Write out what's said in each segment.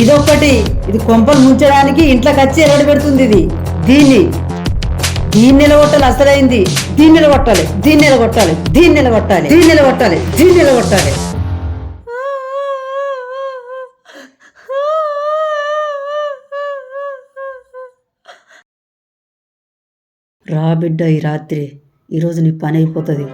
ఇదొక్కటి. ఇది కొంపలు ముంచడానికి ఇంట్లోకి వచ్చి ఎరడు పెడుతుంది ఇది. దీన్ని. దీన్ని నిలగొట్టాలి అసలైంది. దీన్ని నిలగొట్టాలి దీన్ని నిలగొట్టాలి దీన్ని నిలగొట్టాలి దీన్ని నిలగొట్టాలి దీన్ని నిలగొట్టాలి. రా బిడ్డ ఈ రాత్రి. ఈరోజు నీ పని అయిపోతుంది.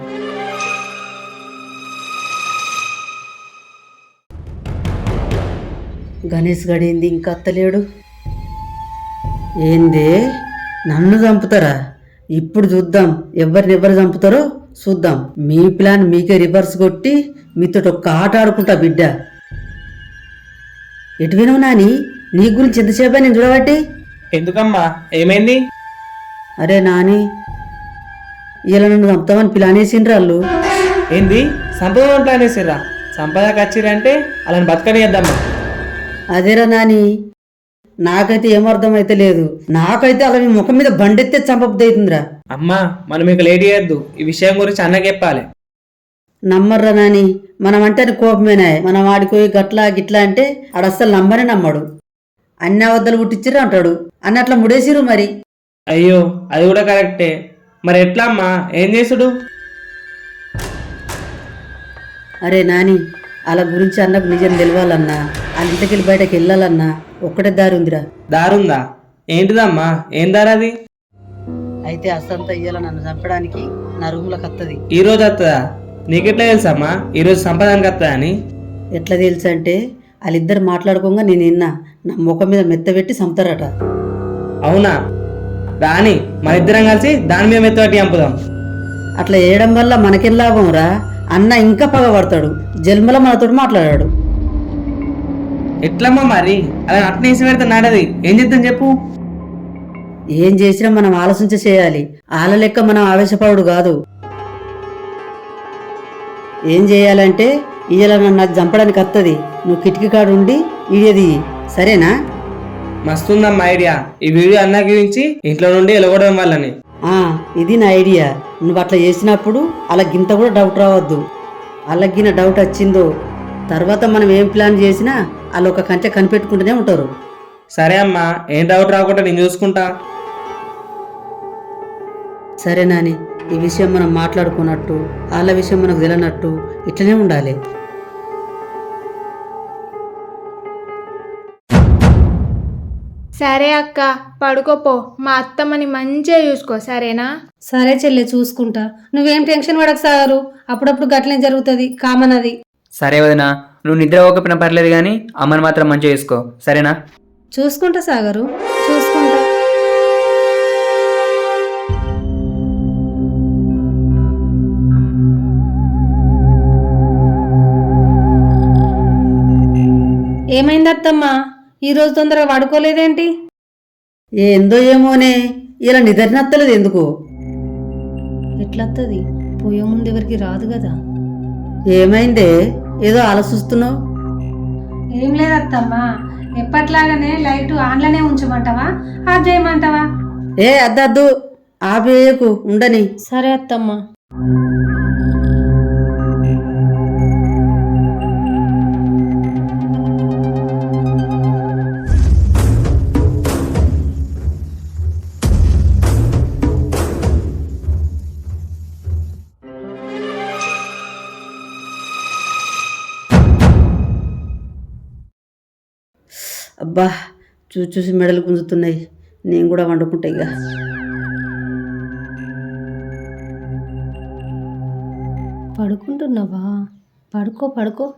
గణేష్ గడింది ఇంకా అత్తలేడు. ఏందే? నన్ను చంపుతారా? ఇప్పుడు చూద్దాం. ఎవరిని ఎవరు చంపుతారో చూద్దాం. మీ ప్లాన్ మీకే రివర్స్ కొట్టి మీతో ఒక్క ఆట ఆడుకుంటా బిడ్డ. ఎటు వినవు నాని? నీ గురించి ఎంతసేపా నేను చూడబట్టి? ఎందుకమ్మా? ఏమైంది? అరే నాని ఇలా నన్ను చంపుతామని ప్లాన్ వేసిండ్రు వాళ్ళు. ఏంది? సంపద ప్లాన్ వేసిర్రా సంపద కచ్చిరంటే అలా బతకనియద్దమ్మా అదేరా నాని? నాకైతే ఏమర్థం అయితే లేదు. నాకైతే అలా మీ ముఖం మీద బండెత్తే చంపబుద్దవుతుందిరా అమ్మా మనం ఇక లేట్ చేయొద్దు. ఈ విషయం గురించి అన్నకి చెప్పాలి. నమ్మర్రా నాని? మనం అంటే అని కోపమేనా. మనం ఆడిపోయి గట్లా గిట్లా అంటే ఆడు అస్సలు నమ్మనే నమ్మడు. అన్ని అవద్దలు పుట్టించిర్రు అంటాడు. అన్న అట్లా ముడేసిరు మరి. అయ్యో అది కూడా కరెక్టే. మరి ఎట్లా అమ్మా ఏం చేసుడు? అరే నాని అలా గురించి అన్నకు నిజం తెలవాలన్నా వాళ్ళ ఇంటికెళ్ళి బయటకు వెళ్ళాలన్నా ఒక్కటే దారి ఉందిరా. దారుందా? ఏంటిదమ్మా? ఏం దారి అది? అయితే అస్సంతా ఇయ్యాల నన్ను చంపడానికి నా రూమ్లోకి వస్తుంది ఈ రోజు వస్తుందా నీకెట్లా తెలుసమ్మా? ఈ రోజు సంపదానికి వస్తుందా అని? ఎట్లా తెలుసు అంటే వాళ్ళిద్దరు మాట్లాడుకోగా నేను విన్నా నా ముఖం మీద మెత్తబెట్టి చంపుతారట. అవునా? రాని మన ఇద్దరం కలిసి దాని మీద మెత్తబట్టి చంపుదాం. అట్లా వేయడం వల్ల మనకేం లాభం రా? అన్న ఇంకా పగబడతాడు జన్మల మనతో మాట్లాడాడు. ఎట్లమ్మా మరి? అలా అట్నే వేసి పెడితే నాడది. ఏం చేద్దాం చెప్పు. ఏం చేసినా మనం ఆలోచించి చేయాలి. ఆల లెక్క మనం ఆవేశపడు కాదు. ఏం చేయాలంటే ఇయ్యాల నన్ను అది చంపడానికి వస్తుంది నువ్వు కిటికీ కాడు ఉండి ఇయ్యది సరేనా? మస్తుందమ్మా ఐడియా. ఈ వీడియో అన్నకి గురించి ఇంట్లో నుండి ఎలగొడడం వల్లని. ఇది నా ఐడియా. నువ్వు అట్లా చేసినప్పుడు అలా గింత కూడా డౌట్ రావద్దు. అలాగిన డౌట్ వచ్చిందో తర్వాత మనం ఏం ప్లాన్ చేసినా వాళ్ళు ఒక కంచె కనిపెట్టుకుంటూనే ఉంటారు. సరే అమ్మా ఏం డౌట్ రాకుండా నేను చూసుకుంటా. సరే నాని ఈ విషయం మనం మాట్లాడుకున్నట్టు వాళ్ళ విషయం మనకు తెలియనట్టు ఇట్లనే ఉండాలి. సరే అక్క పడుకోపో. మా అత్తమ్మని మంచిగా చూసుకో సరేనా? సరే చెల్లె చూసుకుంటా. నువ్వేం టెన్షన్ పడక సాగరు అప్పుడప్పుడు గట్లనే జరుగుతుంది కామన్ అది సరే వదినా నువ్వు నిద్ర పోకపోయినా పర్లేదు కానీ అమ్మని మాత్రం మంచిగా చూసుకో. సరేనా? చూసుకుంటా సాగరు. చూసుకుంటా. ఏమైంది అత్తమ్మా ఈరోజు తొందరగా పడుకోలేదేంటి ఏందో ఏమోనే. ఇలా నిద్రనత్తలేదు ఎందుకు? ఎట్లత్తది? పోయే ముందు ఎవరికి రాదు కదా. ఏమైందే? ఏదో ఆలోచిస్తున్నావు? ఏం లేదు అత్తమ్మా ఎప్పట్లాగానే లైట్ ఆన్లోనే ఉంచమంటావా? ఆఫ్ చేయమంటావా? ఏ అద్దద్దు. ఆపేయకు ఉండని. సరే అత్తమ్మా. అబ్బా చూసి చూసి మెడలు గుంజుతున్నాయి. నేను కూడా వండుకుంటా ఇక. పడుకుంటున్నావా? పడుకో పడుకో.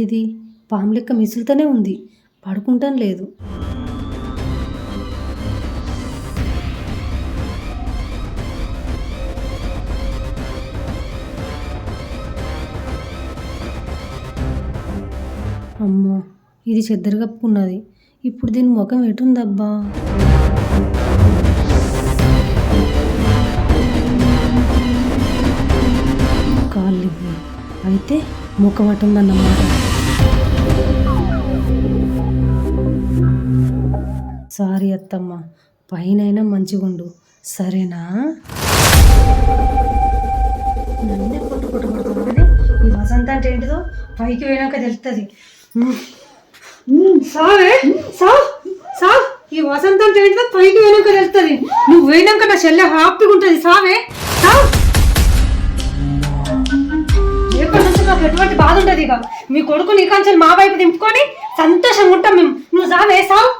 ఏంది ఇది పాము లెక్క మిసులుతూనే ఉంది. పడుకుంటాం లేదు. అమ్మో ఇది చెద్దరు కప్పుకున్నది ఇప్పుడు దీని ముఖం ఎటుందబ్బా? కాళ్ళు అయితే ముఖం అటుందన్నమాట. సారీ అత్తమ్మ. పైనైనా మంచిగుండు. సరేనా? నన్నే కొట్టు కొట్టు కొడుతుంది ఈ వసంత అంటే ఏంటిదో? పైకి పోయినాక తెలుస్తుంది సావే సావ్ సావ్. ఈ వసంత అంటే ఏంటిదో? పైకి పోయినాక తెలుస్తుంది నువ్వు పోయినాక నా చెల్లె హ్యాపీగా ఉంటుంది. సావే సావ్. రేపటి నుంచి నాకు ఎటువంటి బాధ ఉంటుంది ఇక. మీ కొడుకు నీ మా వైపు దింపుకొని సంతోషంగా ఉంటాం మేము. నువ్వు సావే సావ్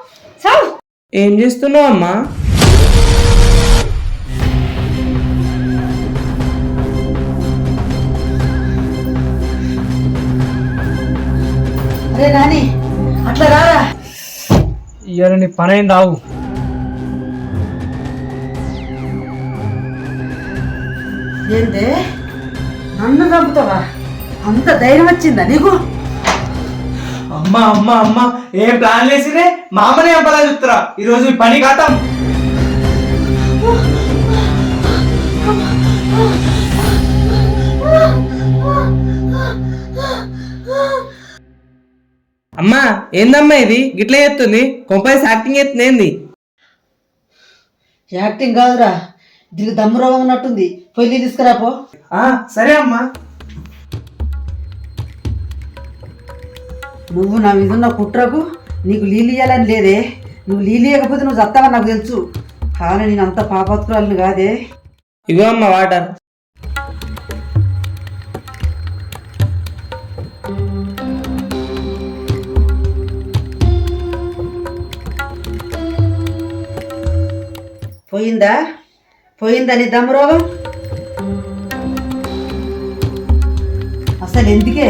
సావ్. ఏం చేస్తున్నావు అమ్మా? అరే నాని అట్లా రారా? ఇవాళ నీ పని అయింది ఆవు ఏందే? నన్ను చంపుతావా అంత ధైర్యం వచ్చిందా నీకు? అమ్మా అమ్మా అమ్మా ఏం ప్లాన్ వేసిరే మామనే చంపదా చెప్తారా ఈరోజు ఈ పని కాతాం అమ్మా ఏందమ్మా ఇది? గిట్ల చేస్తుంది. కొంపైస్ యాక్టింగ్ చేస్తుంది ఏంది? యాక్టింగ్ కాదురా. దీనికి దమ్ము రోగం ఉన్నట్టుంది. పొయ్యి తీసుకురాపో సరే అమ్మా. నువ్వు నా మీద ఉన్న కుట్రకు నీకు నీళ్ళు ఇయ్యాలని లేదే. నువ్వు నీళ్ళు ఇవ్వకపోతే నువ్వు చస్తావని నాకు తెలుసు. కానీ నేను అంత పాపత్రాలను కాదే. ఇగో అమ్మ వాటర్. పోయిందా? పోయిందా నీ దమ్ము రోగం? అసలు ఎందుకే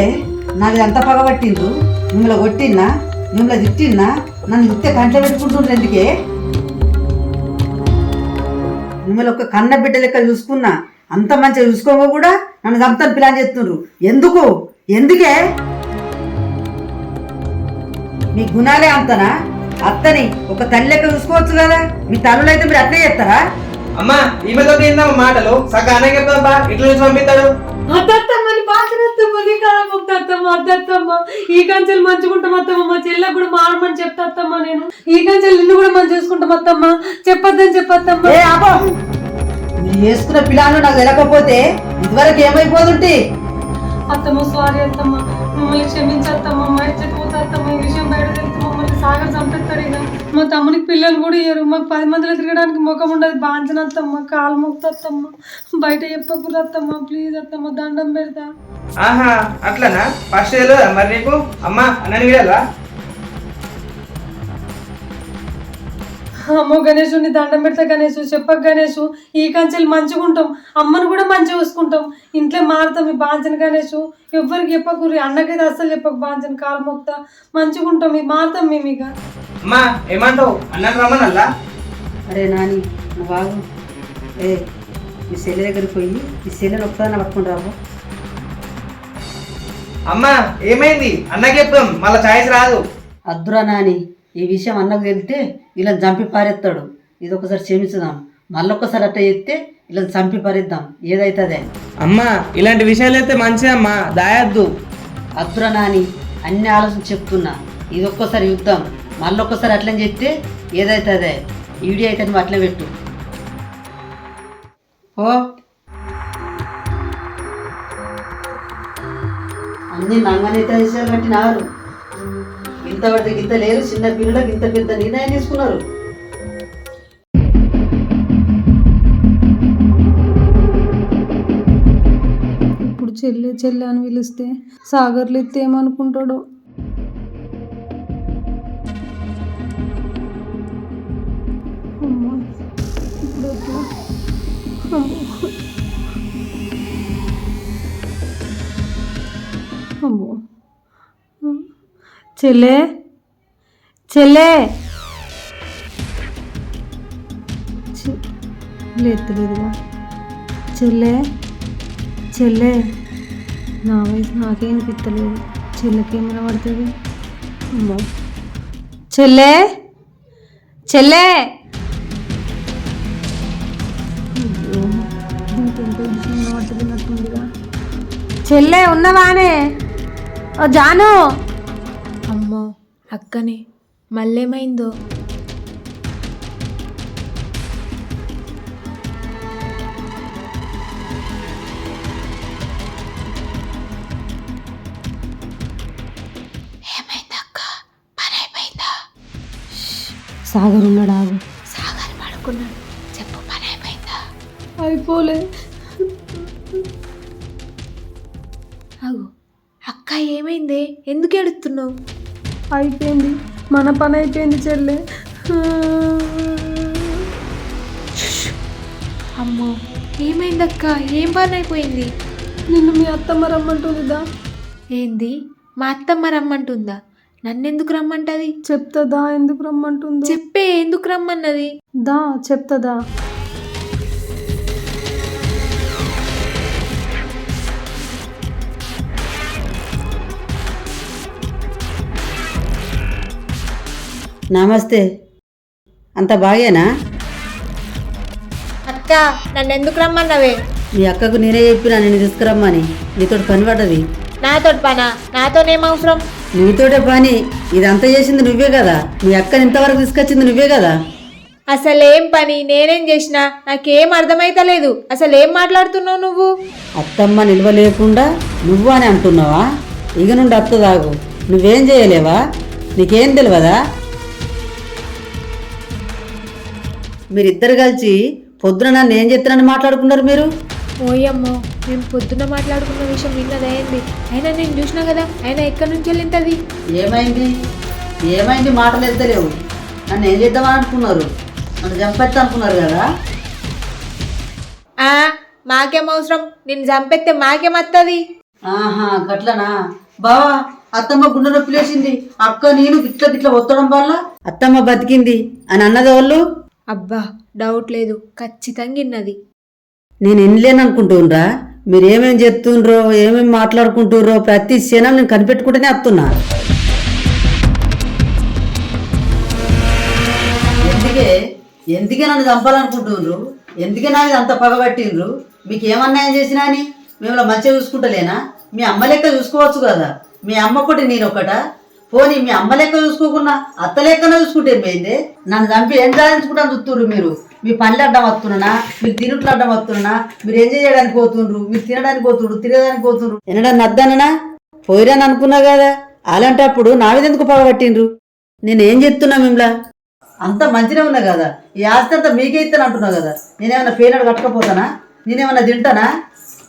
నాకు ఎంత పగబట్టిండు మిమ్మల్ని కొట్టిన్నా మిమ్మల్ని తిట్టిన్నా నన్ను తిట్టే కంట పెట్టుకుంటుండ్రు ఎందుకే? మిమ్మల్ని ఒక కన్న బిడ్డ లెక్క చూసుకున్నా అంత మంచిగా చూసుకోమో కూడా నన్ను చంపుతాను ప్లాన్ చేస్తుండ్రు. ఎందుకు? ఎందుకే? మీ గుణాలే అంతనా? అత్తని ఒక తల్లి లెక్క చూసుకోవచ్చు కదా? మీ తల్లులు అయితే మీరు అట్లే చేస్తారా? అమ్మా ఈమెతో ఏందమ్మా మాటలు. సగం అన్నకి చెప్తావా ఇట్లా నుంచి పంపిస్తాడు. అద్దత్తమ్మని బాధనత్తమ్మని కాలముక్తత్తమ్మ అద్దత్తమ్మ ఈ కంచెలు మంచుకుంటాం అత్తమ్మ మా చెల్లెకు కూడా మారమని చెప్తాత్తమ్మ నేను. ఈ కంచెలు నిన్ను కూడా మంచి చూసుకుంటాం అత్తమ్మ. చెప్పొద్దని చెప్పత్తమ్మ. వేసుకున్న పిల్లలు నాకు తెలకపోతే ఇదివరకు ఏమైపోతుంటే అత్తమ్మ సారీ అత్తమ్మ. మమ్మల్ని క్షమించత్తమ్మ మా ఇచ్చకపోతత్తమ్మ ఈ విషయం బయట తెలిసి సాగర్ చంపేస్తాడు ఇక. మా తమ్మునికి పిల్లలు కూడా ఇయ్యరు. మాకు పది మందిలో తిరగడానికి ముఖం ఉండదు. బాంచనత్తమ్మ కాలు మొక్కుతత్తమ్మ బయట చెప్పకూడదు అత్తమ్మ ప్లీజ్ అత్తమ్మ దండం పెడతా. ఆహా అట్లనా? ఫస్ట్ మరి నీకు? అమ్మా అన్నని వెళ్ళాలా అమ్మో గణేష్ నీ దండం పెడతా గణేష్ చెప్పక గణేష్ ఈ కంచెలు మంచిగా ఉంటాం అమ్మను కూడా మంచిగా చూసుకుంటాం. ఇంట్లో మారుతాం ఈ బాంచన గణేష్ ఎవ్వరికి చెప్పకూరి అన్నకైతే అస్సలు చెప్పక బాంచన కాలు మొక్తా. మంచిగా ఉంటాం ఈ మారుతాం మేము ఇక. అమ్మా ఏమంటావు? అన్నని రమ్మనల్లా? అరే నాని నువ్వు బాగు ఏ మీ సెల్లె దగ్గరికి పోయి మీ సెల్లెని ఒక్కదాన్ని పట్టుకుని రాబో అమ్మా ఏమైంది? అన్నకి చెప్తాం మళ్ళా ఛాయిస్ రాదు. అద్దురా నాని. ఈ విషయం అన్నకు తెలితే ఇలా చంపి పారేస్తాడు. ఇది ఒకసారి క్షమించుదాం. మళ్ళొక్కసారి అట్ట చెప్తే ఇలా చంపి పారేద్దాం. ఏదైతుందే? అమ్మా ఇలాంటి విషయాలు అయితే మంచిదమ్మా. దాయద్దు. అద్దురా నాని అన్ని ఆలోచన చెప్తున్నా. ఇది ఒక్కసారి యుద్ధం మళ్ళొక్కసారి అట్లని చెప్తే ఏదైతుందే? ఈ వీడియో అయితే నువ్వు అట్లే పెట్టు. ఓ అన్ని నంగనైతే విషయాలు కట్టినారు ఇంత పడితే లేరు చిన్న పిల్లలకు ఇంత పెద్ద నిర్ణయం తీసుకున్నారు. ఇప్పుడు చెల్లె చెల్లె అని పిలిస్తే సాగర్లు ఎత్తే ఏమనుకుంటాడో చెల్లె. చెల్లె. ఎత్తలేదుగా చెల్లె. చెల్లె. నా వయసు నాకే అనిపిస్తలేదు. చెల్లెకేం వినబడుతుంది? అమ్మో. చెల్లె. చెల్లె. దీనికి ఎంతో విషయం వినబడుతున్నట్టుందిగా. చెల్లె ఉన్నవానే. ఓ జాను. అక్కనే మళ్ళేమైందో? సాగర్ ఉన్నాడు ఆగు సాగర్ పడుకున్నాడు. చెప్పు పని అయిపోయిందా అయిపోలే. అగు అక్క ఏమైందే? ఎందుకు ఎడుతున్నావు అయిపోయింది. మన పని అయిపోయింది చెల్లె. అమ్మో ఏమైందక్క? ఏం పని అయిపోయింది నిన్ను మీ అత్తమ్మ రమ్మంటుందిదా ఏంది? మా అత్తమ్మ రమ్మంటుందా నన్నెందుకు రమ్మంటది? చెప్తుందా ఎందుకు రమ్మంటుందో? చెప్పే ఎందుకు రమ్మన్నది? దా చెప్తుందా? నమస్తే. అంత బాగేనా? అక్క నన్నెందుకు రమ్మన్నవే? మీ అక్కకు నేనే చెప్పినా నేను తీసుకురమ్మని. నీతో పని పడ్డది నాతో పనా? నాతోనేం అవసరం? నీతోటే పని. ఇదంతా చేసింది నువ్వే కదా. మీ అక్కని ఇంతవరకు తీసుకొచ్చింది నువ్వే కదా. అసలేం పని? నేనేం చేసినా నాకేం అర్థమైతలేదు. అసలు ఏం మాట్లాడుతున్నావు నువ్వు? అత్తమ్మ నిల్వ లేకుండా నువ్వు అని అంటున్నావా? ఇక నుండి అత్త దాగు నువ్వేం చేయలేవా? నీకేం తెలియదా మీరిద్దరు కలిసి పొద్దున నన్ను ఏం చెప్తున్నానని మాట్లాడుకున్నారు మీరు? ఓయమ్మో మేము పొద్దున్న మాట్లాడుకున్న విషయం విన్నదయ్యింది అయినా నేను చూసినా కదా అయినా ఎక్కడి నుంచి వెళ్ళింటది ఏమైంది? ఏమైంది? మాటలు ఎత్తలేవు. నన్ను ఏం చేద్దామని అనుకున్నారు? నన్ను చంపెత్తా అనుకున్నారు కదా? ఆ మాకేం అవసరం? నిన్ను చంపెత్తే మాకేం వస్తుంది ఆహా గట్లనా? బావా అత్తమ్మ గుండె నొప్పి లేచింది. అక్క నేను గిట్ల గిట్ల ఒత్తడం వల్ల? అత్తమ్మ బతికింది అని అన్నది వాళ్ళు అబ్బా డౌట్ లేదు. ఖచ్చితంగా ఇన్నది నేను ఎన్లేను అనుకుంటుండ్రా. మీరు ఏమేం చెప్తుండ్రో ఏమేం మాట్లాడుకుంటుర్రో ప్రతి క్షణం నేను కనిపెట్టుకుంటూనే వస్తున్నా. ఎందుకే? ఎందుకే నన్ను చంపాలనుకుంటుండ్రు? ఎందుకే నాకు అంత పగబట్టిండ్రు మీకు ఏమన్నాయం చేసినా అని? మిమ్మల్ని మంచిగా చూసుకుంటలేనా? మీ అమ్మ లెక్క చూసుకోవచ్చు కదా. మీ అమ్మ ఒకటి నేను ఒకట? పోనీ మీ అమ్మ లెక్క చూసుకోకుండా అత్త లెక్కన చూసుకుంటే పోయింది నన్ను చంపి ఏం సాధించుకుంటాను చూస్తుర్రు మీరు? మీ పనులు అడ్డం వస్తున్నానా? మీరు తినుట్లు అడ్డం వస్తున్నానా? మీరు ఎంజాయ్ చేయడానికి పోతుండ్రు మీరు తినడానికి పోతుండ్రు తినడానికి పోతుండ్రు. తినడానికి అద్దననా పోయిరాని అనుకున్నా కదా అలాంటప్పుడు నా మీద ఎందుకు పగబట్టిండ్రు నేనేం చెప్తున్నా మిమ్మల్ని అంత మంచిగా ఉన్నా కదా ఈ ఆస్తి అంతా మీకే ఇస్తాను అంటున్నా కదా. నేనేమన్నా పేనాడు కట్టకపోతానా? నేనేమన్నా తింటానా?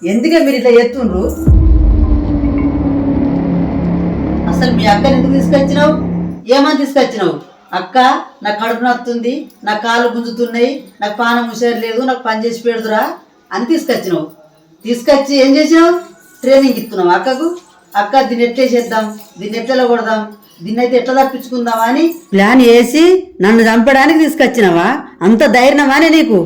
ఎందుకే మీరు ఇట్లా ఎత్తుండ్రు అసలు మీ అక్కని ఎందుకు తీసుకొచ్చినావు? ఏమని తీసుకొచ్చినావు? అక్క నా కడుపు నత్తుంది నా కాళ్ళు గుంజుతున్నాయి నాకు పానం హుషారు లేదు నాకు పని చేసి పెడుదురా అని తీసుకొచ్చినావు. తీసుకొచ్చి ఏం చేసినావు? ట్రైనింగ్ ఇస్తున్నావు అక్కకు? అక్క దీన్ని ఎట్లే చేద్దాం? దీన్ని ఎట్లా కొడదాం దీన్ని అయితే ఎట్లా తప్పించుకుందామా అని ప్లాన్ వేసి నన్ను చంపడానికి తీసుకొచ్చినావా? అంత ధైర్యమానే నీకు?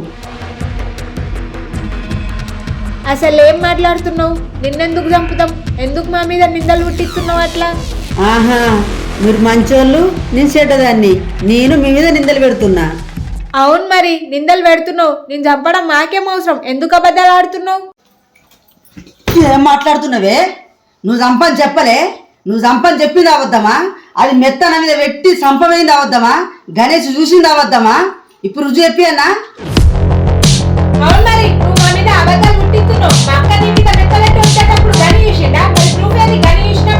అసలు ఏం మాట్లాడుతున్నావు? నిన్నెందుకు చంపుతాం? ఎందుకు మా మీద నిందలు పుట్టిస్తున్నావు అట్లా? ఆహా మీరు మంచోళ్ళు నేను చెడ్డదాన్ని నేను మీ మీద నిందలు పెడుతున్నా. అవును మరి నిందలు పెడుతున్నావు. నేను చంపడం మాకేం అవసరం? ఎందుకు అబద్ధాలు ఆడుతున్నావు? ఏం మాట్లాడుతున్నావే? నువ్వు చంపని చెప్పలే. నువ్వు చంపని చెప్పింది అవద్దమా? అది మెత్తన మీద పెట్టి చంపమైంది అవద్దమా? గణేష్ చూసింది అవద్దమా? ఇప్పుడు రుజువు చెప్పి అన్నా అవును మరి నువ్వు మా మీద అబద్ధాలు పుట్టిస్తున్నావు మా అక్క నీ మీద మెత్తలెట్టి వచ్చేటప్పుడు మరి గని చూసినప్పుడు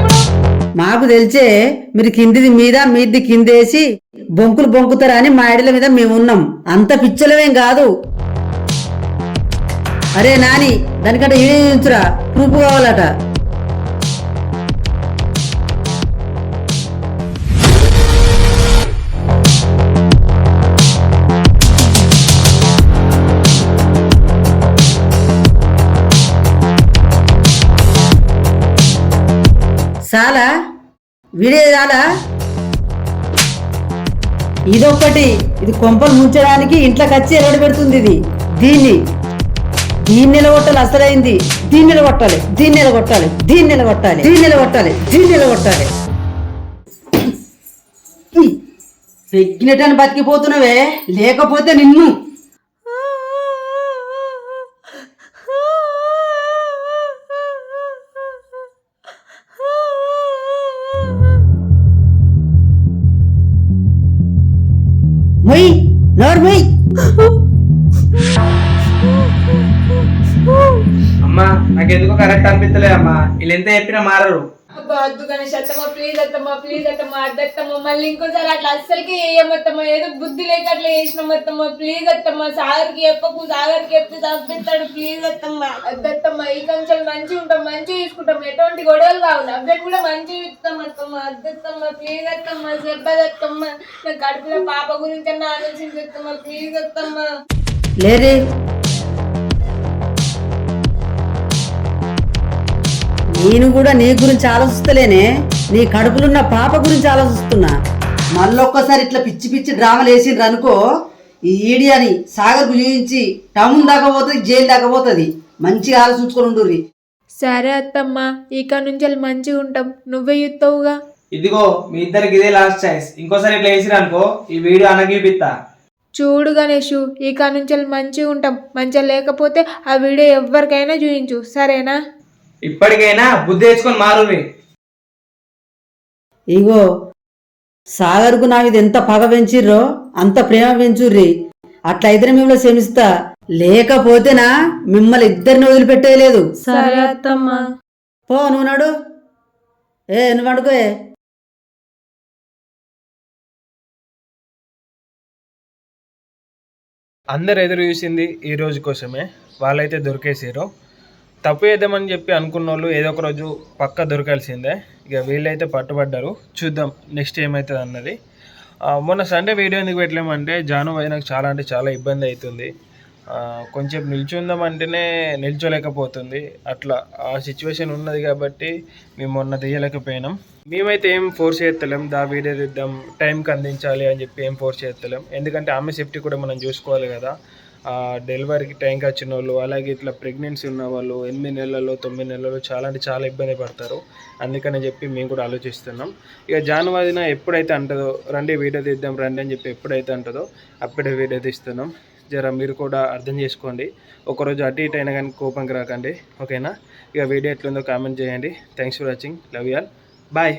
మాకు తెలిసే మీరు కిందిది మీద మీది కిందేసి బొంకులు బొంకుతారా అని మా ఐడల మీద మేము ఉన్నాం. అంత పిచ్చలమేం కాదు. అరే నాని దానికంటే ఏం చూపించురా ప్రూఫ్ కావాలట. చాలా వీడియో ఇదొక్కటి. ఇది కొంపలు ముంచడానికి ఇంట్లోకి వచ్చి ఎరడు పెడుతుంది ఇది. దీన్ని. దీన్ని నిలగొట్టాలి అసలైంది. దీన్ని నిలగొట్టాలి దీన్ని నిలగొట్టాలి దీన్ని నిలగొట్టాలి దీన్ని నిలగొట్టాలి దీన్ని నిలగొట్టాలి. పెగ్గినట్టు బతికిపోతున్నావే. లేకపోతే నిన్ను ఎంత చెప్పినా మారరు. అబ్బా వద్దు గణేష్ అత్తమ్మ ప్లీజ్ అత్తమ్మ ప్లీజ్ అత్తమ్మ అద్దత్తమ్మ మళ్ళీ ఇంకోసారి అట్లా అస్సలకి వేయమత్తమ్మ ఏదో బుద్ధి లేక అట్లా చేసినాం అత్తమ్మ ప్లీజ్ అత్తమ్మ సాగర్కి చెప్పకు సాగర్కి చెప్తే ప్లీజ్ అత్తమ్మ. అద్దత్తమ్మ ఈ కొంచెం మంచిగా ఉంటాం మంచిగా చూసుకుంటాం ఎటువంటి గొడవలు కావు అబ్బాయి కూడా మంచిగా ఇస్తాం అత్తమ్మ. అద్దత్తమ్మ ప్లీజ్ అత్తమ్మ చెప్పదత్తమ్మ నా కడుపులో పాప గురించి అన్న ఆలోచించత్తమ్మ ప్లీజ్ అత్తమ్మ. లేరే నేను కూడా నీ గురించి ఆలోచిస్తలేనే నీ కడుపులున్న పాప గురించి ఆలోచిస్తున్నా. మళ్ళొక్కసారి ఇట్లా పిచ్చి పిచ్చి డ్రామాలు వేసిండ్రు అనుకో ఈ ఈడియాని సాగర్కు చూపించి టౌన్ దాకా పోతుంది జైలు దాకా పోతుంది. మంచిగా ఆలోచించుకొని ఉండుర్రి. సరే అత్తమ్మ ఇక నుంచి మంచిగా ఉంటాం. నువ్వే యుత్తవుగా ఇదిగో మీ ఇద్దరికి ఇదే లాస్ట్ ఛాయిస్ ఇంకోసారి ఇట్లా వేసిరు అనుకో ఈ వీడియో అనగిపిస్తా చూడు గణేషు ఇక నుంచి మంచిగా ఉంటాం. మంచిగా లేకపోతే ఆ వీడియో ఎవరికైనా చూపించు. సరేనా? ఇప్పటికైనా బుద్ధి తెచ్చుకొని మారువి ఇగో సాగర్కు నా మీద ఎంత పగ పెంచిర్రో అంత ప్రేమ పెంచుర్రి. అట్లయితే మిమ్మల్ని క్షమిస్తా. లేకపోతేనా మిమ్మల్ని ఇద్దరిని వదిలిపెట్టేయలేదు సరే అత్తమ్మ. పో నువ్వు నడు. ఏ నువ్వు అడుకోయే అందరు ఎదురు చూసింది ఈ రోజు కోసమే. వాళ్ళైతే దొరికేసారు తప్పు చేద్దామని చెప్పి అనుకున్న వాళ్ళు ఏదో ఒక రోజు పక్క దొరకాల్సిందే. ఇక వీళ్ళైతే పట్టుబడ్డారు. చూద్దాం నెక్స్ట్ ఏమవుతుంది అన్నది. మొన్న సండే వీడియో ఎందుకు పెట్టలేమంటే జాను వై నాకు చాలా అంటే చాలా ఇబ్బంది అవుతుంది. కొంచెం నిల్చుందామంటేనే నిల్చోలేకపోతుంది. అట్లా ఆ సిచ్యువేషన్ ఉన్నది కాబట్టి మేము మొన్న తీయలేకపోయినాం. మేమైతే ఏం ఫోర్స్ చేస్తలేం. దా వీడియో తీద్దాం. టైంకి అందించాలి అని చెప్పి ఏం ఫోర్స్ చేస్తలేం. ఎందుకంటే ఆమె సేఫ్టీ కూడా మనం చూసుకోవాలి కదా. డెలివరీకి టైంకి వచ్చిన వాళ్ళు అలాగే ఇట్లా ప్రెగ్నెన్సీ ఉన్న వాళ్ళు ఎనిమిది నెలల్లో తొమ్మిది నెలల్లో చాలా అంటే చాలా ఇబ్బంది పడతారు. అందుకని చెప్పి మేము కూడా ఆలోచిస్తున్నాం. ఇక జానువాదిన ఎప్పుడైతే అంటదో రండి వీడియో తీద్దాం రండి అని చెప్పి ఎప్పుడైతే అంటదో అప్పుడే వీడియో తీస్తున్నాం. జర మీరు కూడా అర్థం చేసుకోండి. ఒకరోజు అటు ఇటు అయినా కానీ కోపంకి రాకండి. ఓకేనా? ఇక వీడియో ఎట్లుందో కామెంట్ చేయండి. Thanks for watching love you all bye